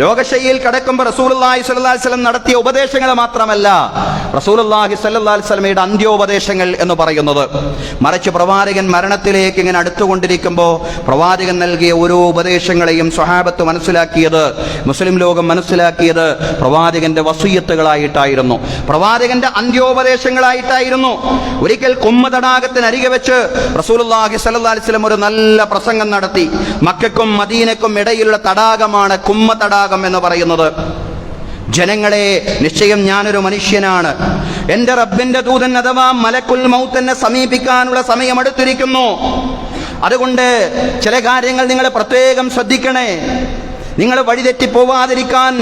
രോഗശൈലിയിൽ കടക്കുമ്പോൾ അലൈഹി വസല്ലം നടത്തിയ ഉപദേശങ്ങൾ മാത്രമല്ല. അലൈഹി വസല്ലമയുടെ അന്ത്യോപദേശങ്ങൾ എന്ന് പറയുന്നത്. മറിച്ച് പ്രവാചകൻ മരണത്തിലേക്ക് ഇങ്ങനെ അടുത്തുകൊണ്ടിരിക്കുമ്പോൾ പ്രവാചകൻ നൽകിയ ഓരോ ഉപദേശങ്ങളെയും സ്വഹാബത്ത് മനസ്സിലാക്കിയത് മുസ്ലിം ലോകം മനസ്സിലാക്കിയത് പ്രവാചകന്റെ വസൂയത്തുകളായിട്ടായിരുന്നു. പ്രവാചകന്റെ അന്ത്യോപദേശങ്ങളായിട്ടായിരുന്നു. ഒരിക്കൽ കുമ്മ തടാകത്തിനരികെ വെച്ച് റസൂലുള്ളാഹി സ്വല്ലല്ലാഹി അലൈഹി ഒരു നല്ല പ്രസംഗം നടത്തി. മക്കൾക്കും മദീനക്കും ഇടയിലുള്ള തടാകമാണ് കുമ്മ തടാകം എന്ന് പറയുന്നത്. ജനങ്ങളെ നിശ്ചയം ഞാനൊരു മനുഷ്യനാണ്. എന്റെ റബ്ബിന്റെ ദൂതൻ അഥവാ മലക്കുൽ മൗത്തനെ സമീപിക്കാനുള്ള സമയം അടുത്തിരിക്കുന്നു. അതുകൊണ്ട് ചില കാര്യങ്ങൾ നിങ്ങൾ പ്രത്യേകം ശ്രദ്ധിക്കണേ. നിങ്ങൾ വഴിതെറ്റി പോവാതിരിക്കാൻ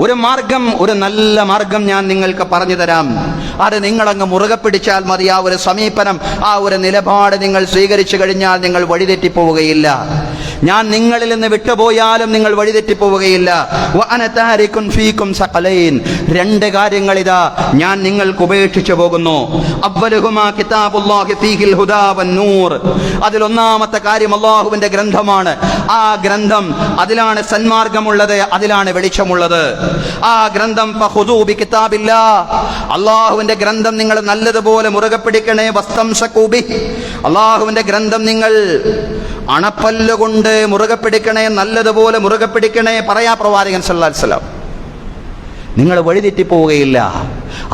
ഒരു മാർഗം ഒരു നല്ല മാർഗം ഞാൻ നിങ്ങൾക്ക് പറഞ്ഞു തരാം. അത് നിങ്ങളങ്ങ് മുറുകെ പിടിച്ചാൽ മതി. ആ ഒരു സമീപനം ആ ഒരു നിലപാട് നിങ്ങൾ സ്വീകരിച്ചു കഴിഞ്ഞാൽ നിങ്ങൾ വഴിതെറ്റിപ്പോവുകയില്ല. ഞാൻ നിങ്ങളിൽ നിന്ന് വിട്ടുപോയാലും നിങ്ങൾ വഴിതെറ്റിപ്പോവുകയില്ല. രണ്ട് കാര്യങ്ങൾ ഇതാ ഞാൻ നിങ്ങൾക്ക് ഉപേക്ഷിച്ചു പോകുന്നു. അതിലൊന്നാമത്തെ കാര്യം അള്ളാഹുവിന്റെ ഗ്രന്ഥമാണ്. ആ ഗ്രന്ഥം അതിലാണ് സന്മാർഗമുള്ളത് അതിലാണ് വെളിച്ചമുള്ളത്. ആ ഗ്രന്ഥം ഫഖുദൂ ബികിതാബില്ലാ അള്ളാഹുവിന്റെ ഗ്രന്ഥം നിങ്ങൾ നല്ലതുപോലെ മുറുകെ പിടിക്കണേ വസ്തം അള്ളാഹുവിന്റെ ഗ്രന്ഥം നിങ്ങൾ അണപ്പല്ലുകൊണ്ട് മുറുകെ പിടിക്കണേ നല്ലതുപോലെ മുറുകെ പിടിക്കണേ പറയാ പ്രവാചകൻ സല്ലാസ്ലാം നിങ്ങൾ വഴിതെറ്റിപ്പോവുകയില്ല.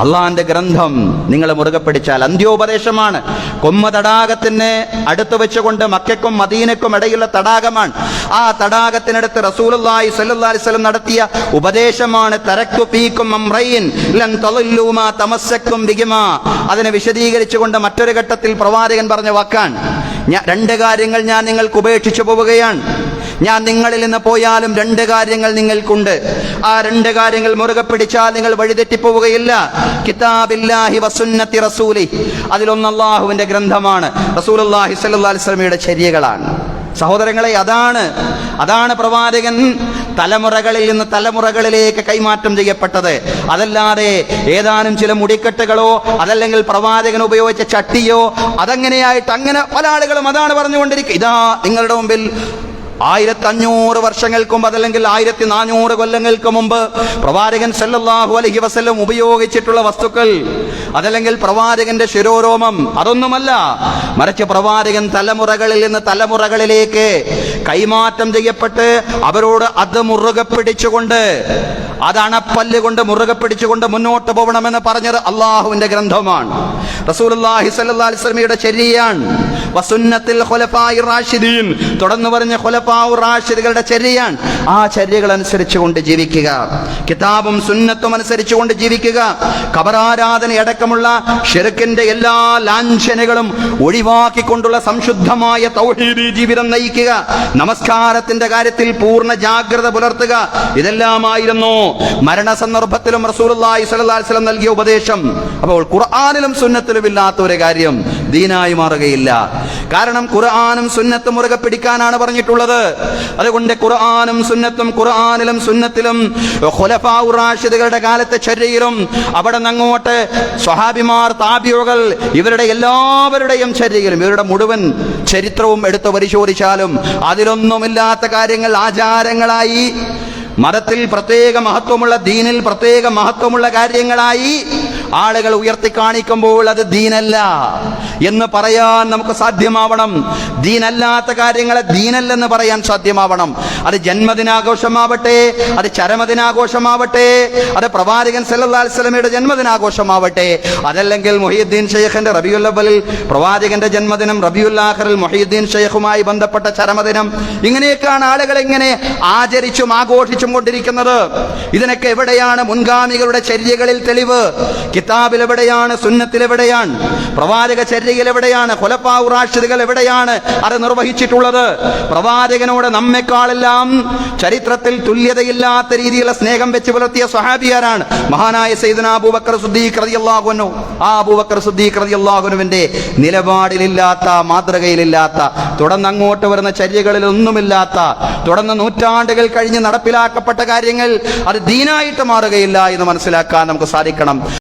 അള്ളാന്റെ ഗ്രന്ഥം നിങ്ങൾ മുറുകെ പിടിച്ചാൽ അന്ത്യോപദേശമാണ്. കൊമ്മ തടാകത്തിന് അടുത്ത് വെച്ചുകൊണ്ട് മക്കയ്ക്കും മദീനക്കും ഇടയിലുള്ള തടാകമാണ്. ആ തടാകത്തിനടുത്ത് അലൈഹി വസല്ലം നടത്തിയ ഉപദേശമാണ് അതിനെ വിശദീകരിച്ചുകൊണ്ട് മറ്റൊരു ഘട്ടത്തിൽ പ്രവാചകൻ പറഞ്ഞ വാക്കാൻ ഞാൻ രണ്ട് കാര്യങ്ങൾ ഞാൻ നിങ്ങൾക്ക് ഉപേക്ഷിച്ചു പോവുകയാണ്. ഞാൻ നിങ്ങളിൽ നിന്ന് പോയാലും രണ്ട് കാര്യങ്ങൾ നിങ്ങൾക്കുണ്ട്. ആ രണ്ട് കാര്യങ്ങൾ മുറുകെ പിടിച്ചാൽ നിങ്ങൾ വഴിതെറ്റിപ്പോവുകയില്ല കിതാബില്ലാഹി വസുന്നത്തി റസൂലി. അതിലൊന്ന് ഗ്രന്ഥമാണ്. റസൂലുള്ളാഹി അള്ളാഹി വസല്ലമയുടെ ചര്യകളാണ് സഹോദരങ്ങളെ അതാണ്. അതാണ് പ്രവാചകൻ തലമുറകളിൽ നിന്ന് തലമുറകളിലേക്ക് കൈമാറ്റം ചെയ്യപ്പെട്ടത്. അതല്ലാതെ ഏതാനും ചില മുടിക്കെട്ടുകളോ അതല്ലെങ്കിൽ പ്രവാചകൻ ഉപയോഗിച്ച ചട്ടിയോ അതങ്ങനെയായിട്ട് അങ്ങനെ പല ആളുകളും അതാണ് പറഞ്ഞുകൊണ്ടിരിക്കുക ഇതാ നിങ്ങളുടെ മുമ്പിൽ ആയിരത്തി അഞ്ഞൂറ് വർഷങ്ങൾക്ക് അതല്ലെങ്കിൽ ആയിരത്തി നാനൂറ് കൊല്ലങ്ങൾക്ക് മുമ്പ് പ്രവാചകൻ സല്ലല്ലാഹു അലഹി വസല്ലം ഉപയോഗിച്ചിട്ടുള്ള വസ്തുക്കൾ അതല്ലെങ്കിൽ പ്രവാചകന്റെ ശിരോരോമം അതൊന്നുമല്ല. മറിച്ച് പ്രവാചകൻ തലമുറകളിൽ നിന്ന് തലമുറകളിലേക്ക് കൈമാറ്റം ചെയ്യപ്പെട്ട് അവരോട് അത് മുറുകെ പിടിച്ചുകൊണ്ട് അത് പല്ലുകൊണ്ട് കൊണ്ട് മുറുകെ പിടിച്ചുകൊണ്ട് മുന്നോട്ട് പോകണമെന്ന് പറഞ്ഞത് അള്ളാഹുവിന്റെ ഗ്രന്ഥമാണ്. അലൈഹി വസല്ലമയുടെ ചര്യയാണ് വസുന്നത്തിൽ റാഷിദീൻ തുടർന്ന് പറഞ്ഞ ഖുലഫാഉ റാഷിദുകളുടെ ചെരിയാണ്. ആ ചര്യകൾ അനുസരിച്ചുകൊണ്ട് ജീവിക്കുക. കിതാബും സുന്നത്തും അനുസരിച്ചുകൊണ്ട് ജീവിക്കുക. കബറാരാധന അടക്കമുള്ള ഷിർക്കിന്റെ എല്ലാ ലാഞ്ചനകളും ഒഴിവാക്കിക്കൊണ്ടുള്ള സംശുദ്ധമായ തൗഹീദി ജീവിതം നയിക്കുക. നമസ്കാരത്തിന്റെ കാര്യത്തിൽ പൂർണ ജാഗ്രത പുലർത്തുക. ഇതെല്ലാമായിരുന്നു മരണസന്ദർഭത്തിലും സന്ദർഭത്തിലും അലൈഹി വസല്ലം നൽകിയ ഉപദേശം. അപ്പോൾ ഖുർആാനിലും സുന്നത്തിലും ഇല്ലാത്ത ഒരു കാര്യം ദീനായി മാറുകയില്ല. കാരണം ഖുർആാനും സുന്നത്തും മുറുകെ പിടിക്കാനാണ് പറഞ്ഞിട്ടുള്ളത്. അതുകൊണ്ട് ഖുർആാനും സുന്നത്തും ഖുർആാനിലും സുന്നത്തിലും റാഷിദുകളുടെ കാലത്തെ ചര്യയിലും അവിടെ നിന്ന് അങ്ങോട്ട് സ്വഹാബിമാർ താബിയോകൾ ഇവരുടെ എല്ലാവരുടെയും ചര്യയിലും ഇവരുടെ മുഴുവൻ ചരിത്രവും എടുത്തു പരിശോധിച്ചാലും അതിലൊന്നുമില്ലാത്ത കാര്യങ്ങൾ ആചാരങ്ങളായി മതത്തിൽ പ്രത്യേക മഹത്വമുള്ള ദീനിൽ പ്രത്യേക മഹത്വമുള്ള കാര്യങ്ങളായി ആളുകൾ ഉയർത്തി കാണിക്കുമ്പോൾ അത് ദീനല്ല എന്ന് പറയാൻ നമുക്ക് സാധ്യമാവണം. ദീനല്ലാത്ത കാര്യങ്ങളെ ദീനല്ലെന്ന് പറയാൻ സാധ്യമാവണം. അത് ജന്മദിനാഘോഷമാവട്ടെ അത് ചരമദിനാഘോഷമാവട്ടെ അത് പ്രവാചകൻ സല്ലല്ലാഹു അലൈഹി വസല്ലമയുടെ ജന്മദിനാഘോഷമാവട്ടെ. അതല്ലെങ്കിൽ മൊഹീദ്ദീൻ ഷെയ്ഖിന്റെ റബിയുല്ലബലിൽ പ്രവാചകന്റെ ജന്മദിനം റബിയുല്ലാഹറിൽ മൊഹീദ്ദീൻ ഷെയ്ഖുമായി ബന്ധപ്പെട്ട ചരമദിനം. ഇങ്ങനെയൊക്കെയാണ് ആളുകൾ ഇങ്ങനെ ആചരിച്ചും ആഘോഷിച്ചും കൊണ്ടിരിക്കുന്നത്. ഇതിനൊക്കെ എവിടെയാണ് മുൻഗാമികളുടെ ചര്യകളിൽ തെളിവ്? സുന്നത്തിൽ എവിടെയാണ് പ്രവാചക ചര്യയിൽ എവിടെയാണ് കൊലപ്പാവു റാഷിദുകൾ എവിടെയാണ് അത് നിർവഹിച്ചിട്ടുള്ളത്? പ്രവാചകനോട് നമ്മെക്കാളെല്ലാം ചരിത്രത്തിൽ തുല്യതയില്ലാത്ത രീതിയിലുള്ള സ്നേഹം വെച്ച് പുലർത്തിയ സ്വഹാബിയാരാണ് മഹാനായ സൈദന അബൂബക്കർ ആ അബൂബക്കർ നിലപാടിലില്ലാത്ത മാതൃകയിലില്ലാത്ത തുടർന്ന് അങ്ങോട്ട് വരുന്ന ചര്യകളിൽ ഒന്നുമില്ലാത്ത തുടർന്ന് നൂറ്റാണ്ടുകൾ കഴിഞ്ഞ് നടപ്പിലാക്കപ്പെട്ട കാര്യങ്ങൾ അത് ദീനായിട്ട് മാറുകയില്ല എന്ന് മനസ്സിലാക്കാൻ നമുക്ക് സാധിക്കണം.